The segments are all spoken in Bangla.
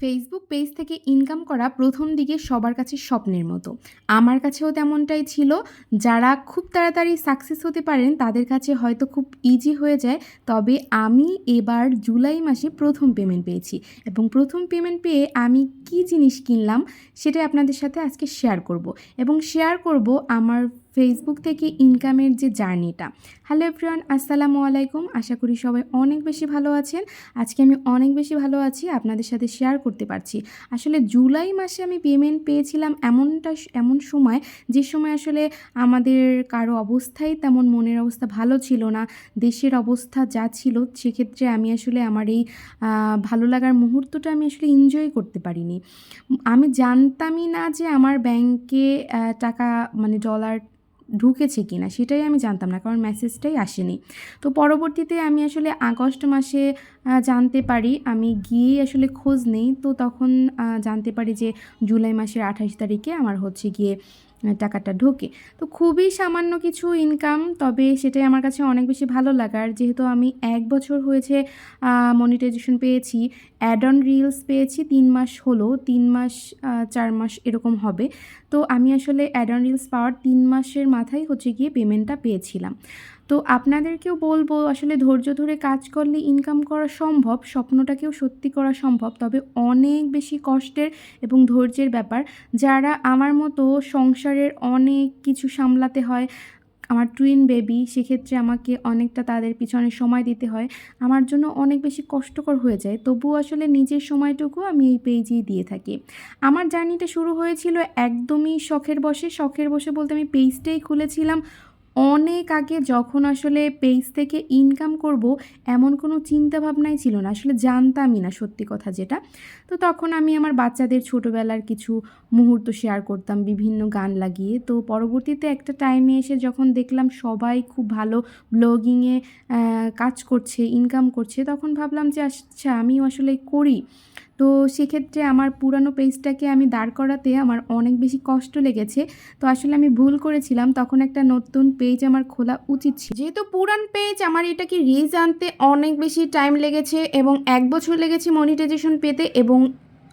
ফেসবুক পেজ থেকে ইনকাম করা প্রথম দিকে সবার কাছে স্বপ্নের মতো। আমার কাছেও তেমনটাই ছিল। যারা খুব তাড়াতাড়ি সাকসেস হতে পারেন, তাদের কাছে হয়তো খুব ইজি হয়ে যায়। তবে আমি এবার জুলাই মাসে প্রথম পেমেন্ট পেয়েছি। এবং প্রথম পেমেন্ট পেয়ে আমি কি জিনিস কিনলাম সেটাই আপনাদের সাথে আজকে শেয়ার করব। এবং শেয়ার করব আমার ফেসবুক থেকে ইনকামের যে জার্নিটা হ্যালো এভরিওয়ান আসসালামু আলাইকুম। আশা করি সবাই অনেক বেশি ভালো আছেন। আজকে আমি অনেক বেশি ভালো আছি, আপনাদের সাথে শেয়ার করতে পারছি। আসলে জুলাই মাসে আমি পেমেন্ট পেয়েছিলাম এমনটা এমন সময় যে সময় আসলে আমাদের কারও অবস্থাই তেমন মনের অবস্থা ভালো ছিল না, দেশের অবস্থা যা ছিল, সেক্ষেত্রে আমি আসলে আমার এই ভালো লাগার মুহূর্তটা আমি আসলে এনজয় করতে পারিনি। আমি জানতামই না যে আমার ব্যাংকে টাকা মানে ডলার ঢুকেছে কি না সেটাই আমি জানতাম না, কারণ মেসেজটাই আসেনি। তো পরবর্তীতে আমি আসলে আগস্ট মাসে জানতে পারি, আমি গিয়েই আসলে খোঁজ নেই। তো তখন জানতে পারি যে জুলাই মাসের আঠাশ তারিখে আমার হচ্ছে গিয়ে টাকাটা ঢোকে। তো খুবই সামান্য কিছু ইনকাম তবে সেটাই আমার কাছে অনেক বেশি ভালো লাগার। যেহেতু আমি এক বছর হয়েছে মনিটাইজেশন পেয়েছি অ্যাড অন রিলস পেয়েছি, তিন মাস হলো, তিন মাস চার মাস এরকম হবে। তো আমি আসলে অ্যাড অন রিলস পাওয়ার তিন মাসের মাথায় হচ্ছে গিয়ে পেমেন্টটা পেয়েছিলাম। তো আপনাদেরকেও বলব, আসলে ধৈর্য ধরে কাজ করলে ইনকাম করা সম্ভব, স্বপ্নটাকেও সত্যি করা সম্ভব। তবে অনেক বেশি কষ্টের এবং ধৈর্যের ব্যাপার। যারা আমার মতো সংসারের অনেক কিছু সামলাতে হয় আমার টুইন বেবি সেক্ষেত্রে আমাকে অনেকটা তাদের পিছনে সময় দিতে হয়। আমার জন্য অনেক বেশি কষ্টকর হয়ে যায়। তবুও আসলে নিজের সময়টুকু আমি এই পেজেই দিয়ে থাকি। আমার জার্নিটা শুরু হয়েছিল একদমই শখের বসে শখের বসে বলতে আমি পেজটাই খুলেছিলাম। অনেক আগে যখন আসলে পেজ থেকে ইনকাম করব, এমন কোনো চিন্তা ভাবনাই ছিল না। আসলে জানতামই না সত্যি কথা যেটা। তো তখন আমি আমার বাচ্চাদের ছোটোবেলার কিছু মুহূর্ত শেয়ার করতাম, বিভিন্ন গান লাগিয়ে। তো পরবর্তীতে একটা টাইমে এসে যখন দেখলাম সবাই খুব ভালো ব্লগিংয়ে কাজ করছে ইনকাম করছে, তখন ভাবলাম যে আচ্ছা আমিও আসলে করি। তো সেক্ষেত্রে আমার পুরানো পেজটাকে আমি দাঁড় করাতে আমার অনেক বেশি কষ্ট লেগেছে। তো আসলে আমি ভুল করেছিলাম, তখন একটা নতুন পেজ আমার খোলা উচিত ছিল। যেহেতু পুরান পেজ, আমার এটাকে রিজ আনতে অনেক বেশি টাইম লেগেছে এবং এক বছর লেগেছে মনিটাইজেশন পেতে এবং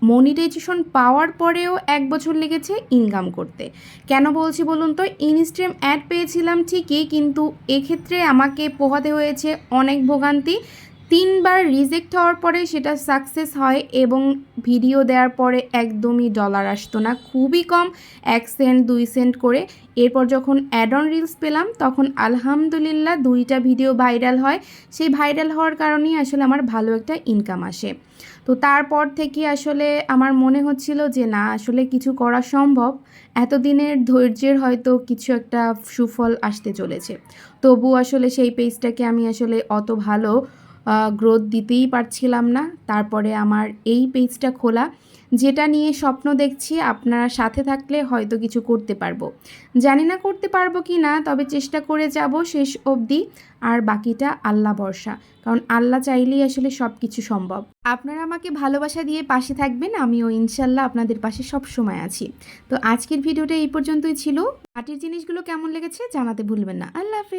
মনিটাইজেশন পাওয়ার পরেও এক বছর লেগেছে ইনকাম করতে। কেন বলছি বলুন তো? ইনস্ট্রিম অ্যাড পেয়েছিলাম ঠিকই, কিন্তু এক্ষেত্রে আমাকে পোহাতে হয়েছে অনেক ভোগান্তি। তিনবার রিজেক্ট হওয়ার পরে সেটা সাকসেস হয় এবং ভিডিও দেওয়ার পরে একদমই ডলার আসতো না, খুবই কম, এক সেন্ট দুই সেন্ট করে। এরপর যখন অ্যাড অন রিলস পেলাম, তখন আলহামদুলিল্লাহ দুইটা ভিডিও ভাইরাল হয়। সেই ভাইরাল হওয়ার কারণেই আসলে আমার ভালো একটা ইনকাম আসে। তো তারপর থেকে আসলে আমার মনে হচ্ছিল যে, না, আসলে কিছু করা সম্ভব। এতদিনের ধৈর্যের হয়তো কিছু একটা সুফল আসতে চলেছে। তবু আসলে সেই পেজটাকে আমি আসলে অত ভালো গ্রোথ দিতেই পারছিলাম না। তারপরে আমার এই পেজটা খোলা, যেটা নিয়ে স্বপ্ন দেখছি, আপনারা সাথে থাকলে হয়তো কিছু করতে পারব। জানি না করতে পারব কি না, তবে চেষ্টা করে যাব শেষ অবধি। আর বাকিটা আল্লাহ ভরসা, কারণ আল্লাহ চাইলেই আসলে সব কিছু সম্ভব। আপনারা আমাকে ভালোবাসা দিয়ে পাশে থাকবেন, আমিও ইনশাল্লাহ আপনাদের পাশে সব সময় আছি। তো আজকের ভিডিওটা এই পর্যন্তই ছিল। মাটির জিনিসগুলো কেমন লেগেছে জানাতে ভুলবেন না। আল্লাহ হাফেজ।